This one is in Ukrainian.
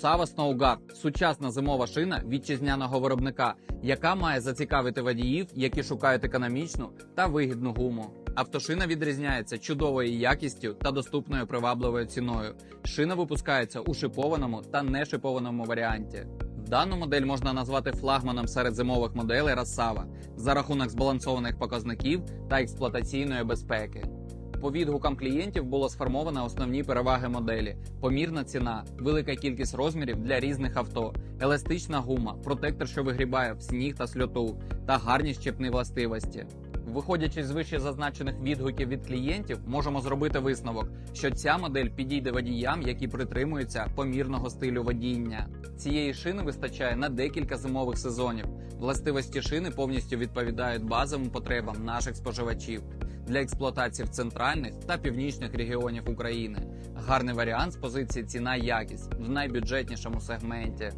Росава Snowguard – сучасна зимова шина вітчизняного виробника, яка має зацікавити водіїв, які шукають економічну та вигідну гуму. Автошина відрізняється чудовою якістю та доступною привабливою ціною. Шина випускається у шипованому та нешипованому варіанті. Дану модель можна назвати флагманом серед зимових моделей Рассава за рахунок збалансованих показників та експлуатаційної безпеки. По відгукам клієнтів було сформовано основні переваги моделі: помірна ціна, велика кількість розмірів для різних авто, еластична гума, протектор, що вигрібає в сніг та сльоту, та гарні щепні властивості. Виходячи з вище зазначених відгуків від клієнтів, можемо зробити висновок, що ця модель підійде водіям, які притримуються помірного стилю водіння. Цієї шини вистачає на декілька зимових сезонів. Властивості шини повністю відповідають базовим потребам наших споживачів для експлуатації в центральних та північних регіонів України. Гарний варіант з позиції ціна якість в найбюджетнішому сегменті.